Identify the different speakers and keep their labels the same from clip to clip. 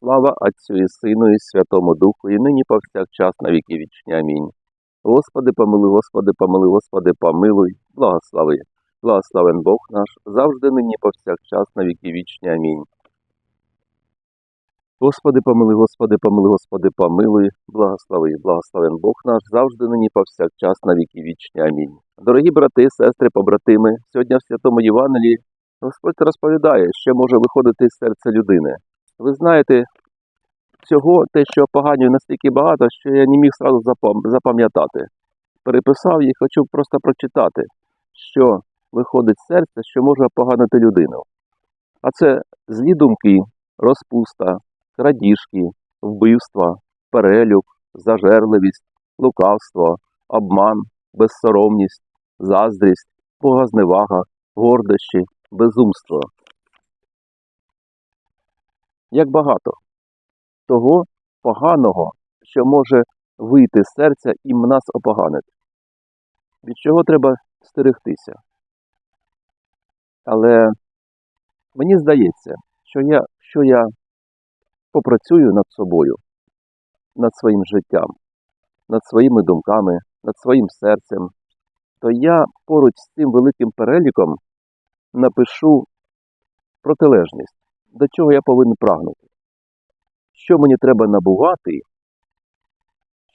Speaker 1: Слава Отцю і Сину, і Святому Духу, і нині повсякчас на віки вічні. Амінь. Господи, помилуй, Господи, помилуй, Господи, помилуй, благослови. Благословен Бог наш, завжди нині повсякчас на віки вічні. Амінь. Господи, помилуй, Господи, помилуй, Господи, помилуй, благослови, благословен Бог наш, завжди нині повсякчас на віки вічні. Амінь. Дорогі брати, сестри, побратими, сьогодні в Святому Євангелії Господь розповідає, що може виходити з серця людини. Ви знаєте, цього те, що поганю настільки багато, що я не міг сразу запам'ятати. Переписав і хочу просто прочитати, що виходить з серця, що може поганити людину. А це злі думки, розпуста, крадіжки, вбивства, перелюб, зажерливість, лукавство, обман, безсоромність, заздрість, богозневага, гордощі, безумство. Як багато того поганого, що може вийти з серця і нас опоганити. Від чого треба стерегтися. Але мені здається, що я, що я попрацюю над собою, над своїм життям, над своїми думками, над своїм серцем, то я поруч з цим великим переліком напишу протилежність, до чого я повинен прагнути. Що мені треба набувати,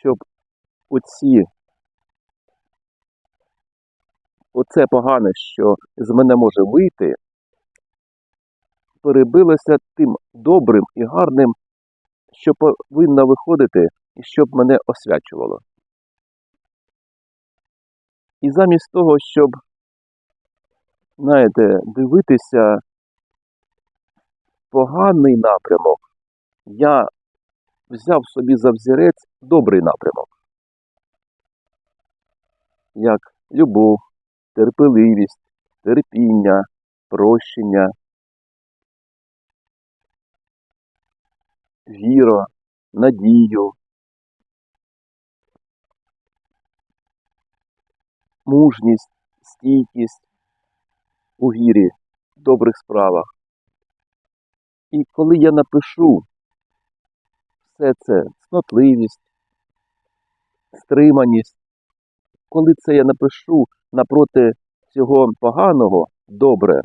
Speaker 1: щоб оці, оце погане, що з мене може вийти, перебилося тим добрим і гарним, що повинно виходити і щоб мене освячувало. І замість того, щоб, знаєте, дивитися поганий напрямок, я взяв собі за взірець добрий напрямок, як любов, терпеливість, терпіння, прощення, віра, надію, мужність, стійкість у вірі, в добрих справах. І коли я напишу все це цнотливість, стриманість, коли це я напишу напроти цього поганого добре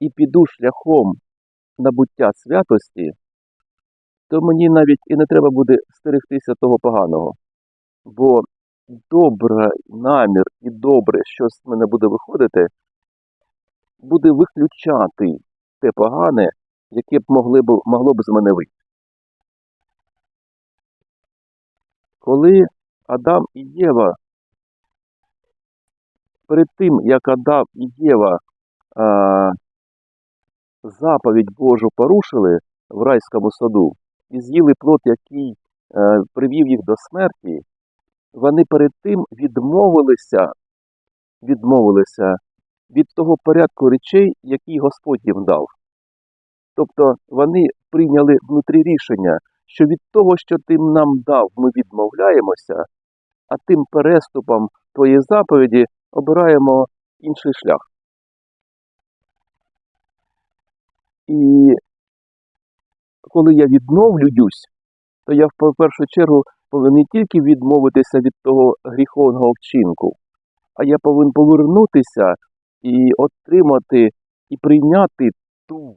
Speaker 1: і піду шляхом набуття святості, то мені навіть і не треба буде стерегтися того поганого. Бо добрий намір і добре, що з мене буде виходити, буде виключати те погане, яке б могли б, могло б з мене вийти. Коли Адам і Єва, перед тим, як Адам і Єва а, заповідь Божу порушили в райському саду і з'їли плод, який е, привів їх до смерті, вони перед тим відмовилися, відмовилися від того порядку речей, який Господь їм дав. Тобто вони прийняли внутрі рішення, що від того, що ти нам дав, ми відмовляємося, а тим переступом твоєї заповіді обираємо інший шлях. І коли я відновлююсь, то я в першу чергу повинен не тільки відмовитися від того гріховного вчинку, а я повинен повернутися і отримати і прийняти ту,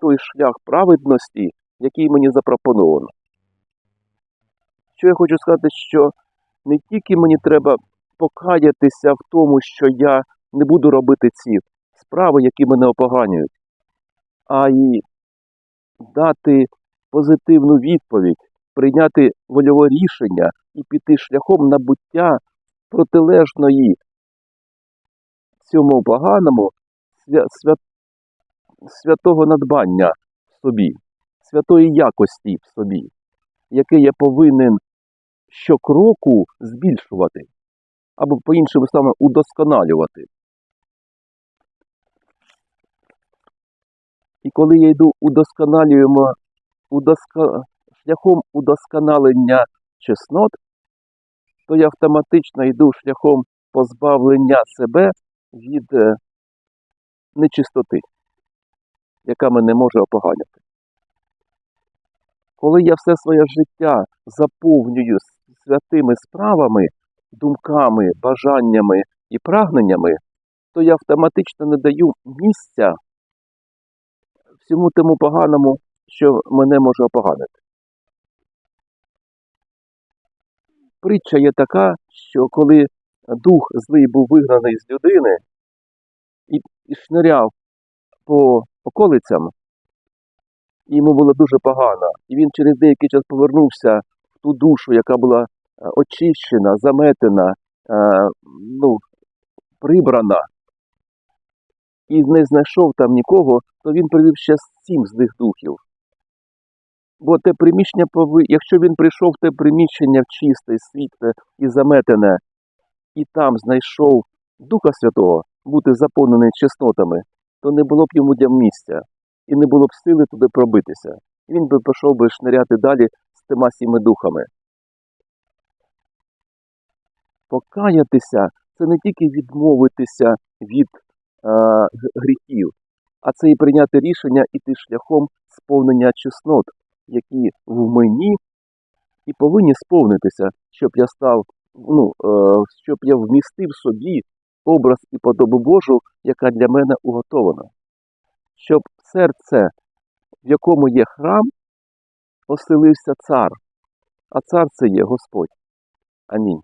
Speaker 1: той шлях праведності, який мені запропоновано. Що я хочу сказати, що не тільки мені треба покаятися в тому, що я не буду робити ці справи, які мене опоганюють, а й дати позитивну відповідь, прийняти вольове рішення і піти шляхом набуття протилежної цьому поганому святого надбання в собі, святої якості в собі, яке я повинен щокроку збільшувати, або по-іншому саме удосконалювати. І коли я йду удосконалюємо, удоска... шляхом удосконалення чеснот, то я автоматично йду шляхом позбавлення себе від е, нечистоти, яка мене може опоганяти. Коли я все своє життя заповнюю святими справами, думками, бажаннями і прагненнями, то я автоматично не даю місця всьому тому поганому, що мене може опоганити. Притча є така, що коли дух злий був вигнаний з людини і, шниряв по околицям, йому було дуже погано, і він через деякий час повернувся в ту душу, яка була е, очищена, заметена, е, ну, прибрана, і не знайшов там нікого, то він привів ще сім злих духів. Бо те приміщення якщо він прийшов в те приміщення в чисте, світле і заметене, і там знайшов Духа Святого бути заповнений чеснотами, то не було б йому для місця, і не було б сили туди пробитися. І він би пішов би шниряти далі з тима сіми духами. Покаятися це не тільки відмовитися від е, гріхів, а це і прийняти рішення іти шляхом сповнення чеснот, які в мені і повинні сповнитися, щоб я став, ну, е, щоб я вмістив собі образ і подобу Божу, яка для мене уготована. Щоб серце, в якому є храм, оселився цар, а цар це є Господь. Амінь.